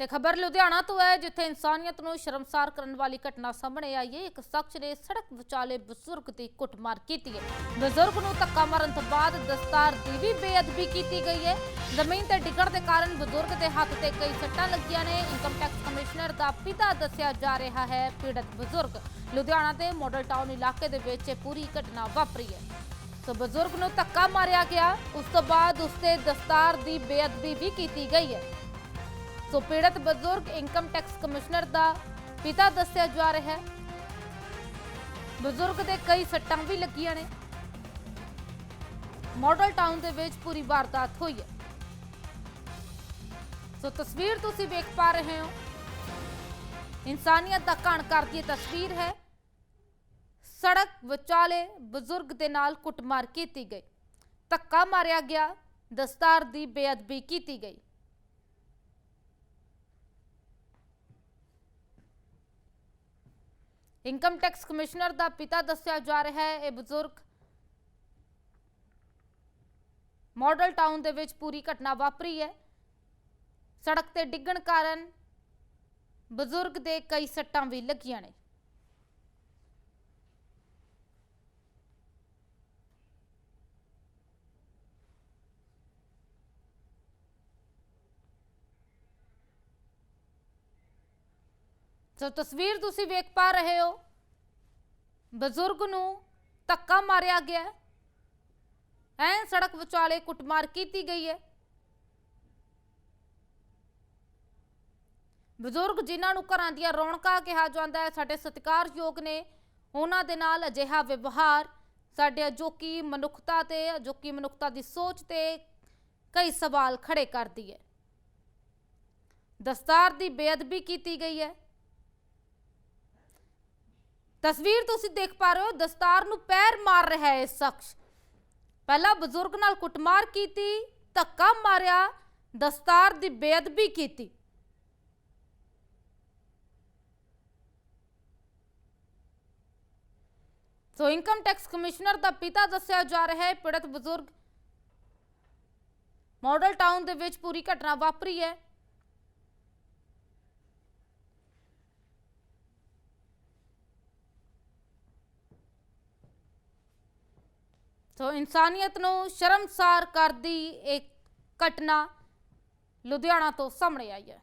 ਤੇ ਖਬਰ ਲੁਧਿਆਣਾ ਤੋਂ ਹੈ, ਜਿੱਥੇ ਇਨਸਾਨੀਅਤ ਨੂੰ ਸ਼ਰਮਸਾਰ ਕਰਨ ਵਾਲੀ ਘਟਨਾ ਸਾਹਮਣੇ ਆਈ ਹੈ। ਇੱਕ ਸ਼ਖਸ ਨੇ ਸੜਕ ਵਿਚਾਲੇ ਬਜ਼ੁਰਗ ਦੀ ਕੁੱਟਮਾਰ ਕੀਤੀ ਹੈ। ਬਜ਼ੁਰਗ ਨੂੰ ਧੱਕਾ ਮਾਰਨ ਤੋਂ ਬਾਅਦ ਦਸਤਾਰ ਦੀ ਵੀ ਬੇਅਦਬੀ ਕੀਤੀ ਗਈ ਹੈ। ਜ਼ਮੀਨ ਤੇ ਡਿੱਗਣ ਦੇ ਕਾਰਨ ਬਜ਼ੁਰਗ ਦੇ ਹੱਥ ਤੇ ਕਈ ਸੱਟਾਂ ਲੱਗੀਆਂ ਨੇ। ਇਨਕਮ ਟੈਕਸ ਕਮਿਸ਼ਨਰ ਦਾ ਪਿਤਾ ਦੱਸਿਆ ਜਾ ਰਿਹਾ ਹੈ, ਪੀੜਤ ਬਜ਼ੁਰਗ। ਲੁਧਿਆਣਾ ਦੇ ਮਾਡਲ ਟਾਊਨ ਇਲਾਕੇ ਦੇ ਵਿੱਚ ਇਹ ਪੂਰੀ ਘਟਨਾ ਵਾਪਰੀ ਹੈ। ਸੋ ਬਜ਼ੁਰਗ ਨੂੰ ਧੱਕਾ ਮਾਰਿਆ ਗਿਆ। ਉਸ ਤੋਂ ਬਾਅਦ ਉਸਤੇ ਦਸਤਾਰ ਦੀ ਬੇਅਦਬੀ ਵੀ ਕੀਤੀ ਗਈ ਹੈ। ਸੋ ਪੀੜਤ ਬਜ਼ੁਰਗ ਇਨਕਮ ਟੈਕਸ ਕਮਿਸ਼ਨਰ ਦਾ ਪਿਤਾ ਦੱਸਿਆ ਜਾ ਰਿਹਾ ਹੈ। ਬਜ਼ੁਰਗ ਦੇ ਕਈ ਸੱਟਾਂ ਵੀ ਲੱਗੀਆਂ ਨੇ। ਮਾਡਲ ਟਾਊਨ ਦੇ ਵਿੱਚ ਪੂਰੀ ਵਾਰਦਾਤ ਹੋਈ ਹੈ। ਸੋ ਤਸਵੀਰ ਤੁਸੀਂ ਵੇਖ ਪਾ ਰਹੇ ਹੋ। ਇਨਸਾਨੀਅਤ ਦਾ ਘਣ ਕਰਦੀ ਤਸਵੀਰ ਹੈ। ਸੜਕ ਵਿਚਾਲੇ ਬਜ਼ੁਰਗ ਦੇ ਨਾਲ ਕੁੱਟਮਾਰ ਕੀਤੀ ਗਈ। ਧੱਕਾ ਮਾਰਿਆ ਗਿਆ। ਦਸਤਾਰ ਦੀ ਬੇਅਦਬੀ ਕੀਤੀ ਗਈ। ਇਨਕਮ ਟੈਕਸ ਕਮਿਸ਼ਨਰ ਦਾ ਪਿਤਾ ਦੱਸਿਆ ਜਾ ਰਿਹਾ ਹੈ, ਇਹ ਬਜ਼ੁਰਗ ਮਾਡਲ ਟਾਊਨ ਦੇ ਵਿੱਚ ਪੂਰੀ ਘਟਨਾ ਵਾਪਰੀ ਹੈ। ਸੜਕ ਤੇ ਡਿੱਗਣ ਕਾਰਨ ਬਜ਼ੁਰਗ ਦੇ ਕਈ ਸੱਟਾਂ ਵੀ ਲੱਗੀਆਂ ਨੇ। ਸੋ ਤਸਵੀਰ ਤੁਸੀਂ ਵੇਖ ਪਾ ਰਹੇ ਹੋ, ਬਜ਼ੁਰਗ ਨੂੰ ਧੱਕਾ ਮਾਰਿਆ ਗਿਆ ਹੈ। ਸੜਕ ਵਿਚਾਲੇ ਕੁੱਟਮਾਰ ਕੀਤੀ ਗਈ ਹੈ। ਬਜ਼ੁਰਗ ਜਿਨ੍ਹਾਂ ਨੂੰ ਘਰਾਂ ਦੀਆਂ ਰੌਣਕਾਂ ਕਿਹਾ ਜਾਂਦਾ ਹੈ, ਸਾਡੇ ਸਤਿਕਾਰਯੋਗ ਨੇ ਉਹਨਾਂ ਦੇ ਨਾਲ ਅਜਿਹਾ ਵਿਵਹਾਰ, ਸਾਡੇ ਅਜੋਕੀ ਮਨੁੱਖਤਾ ਤੇ, ਅਜੋਕੀ ਮਨੁੱਖਤਾ ਦੀ ਸੋਚ ਤੇ ਕਈ ਸਵਾਲ ਖੜੇ ਕਰਦੀ ਹੈ। ਦਸਤਾਰ ਦੀ ਬੇਅਦਬੀ ਕੀਤੀ ਗਈ ਹੈ। ਤਸਵੀਰ ਤੁਸੀਂ ਦੇਖ ਪਾ ਰਹੇ ਹੋ, ਦਸਤਾਰ ਨੂੰ ਪੈਰ ਮਾਰ ਰਿਹਾ ਹੈ ਇਹ ਸ਼ਖਸ। ਪਹਿਲਾਂ ਬਜ਼ੁਰਗ ਨਾਲ ਕੁੱਟਮਾਰ ਕੀਤੀ, ਧੱਕਾ ਮਾਰਿਆ, ਦਸਤਾਰ ਦੀ ਬੇਅਦਬੀ ਕੀਤੀ। ਸੋ ਇਨਕਮ ਟੈਕਸ ਕਮਿਸ਼ਨਰ ਦਾ ਪਿਤਾ ਦੱਸਿਆ ਜਾ ਰਿਹਾ ਹੈ, ਪੀੜਤ ਬਜ਼ੁਰਗ। ਮਾਡਲ ਟਾਊਨ ਦੇ ਵਿੱਚ ਪੂਰੀ ਘਟਨਾ ਵਾਪਰੀ ਹੈ। ਸੋ ਇਨਸਾਨੀਅਤ ਨੂੰ ਸ਼ਰਮਸਾਰ ਕਰਦੀ ਇੱਕ ਘਟਨਾ ਲੁਧਿਆਣਾ ਤੋਂ ਸਾਹਮਣੇ ਆਈ ਹੈ।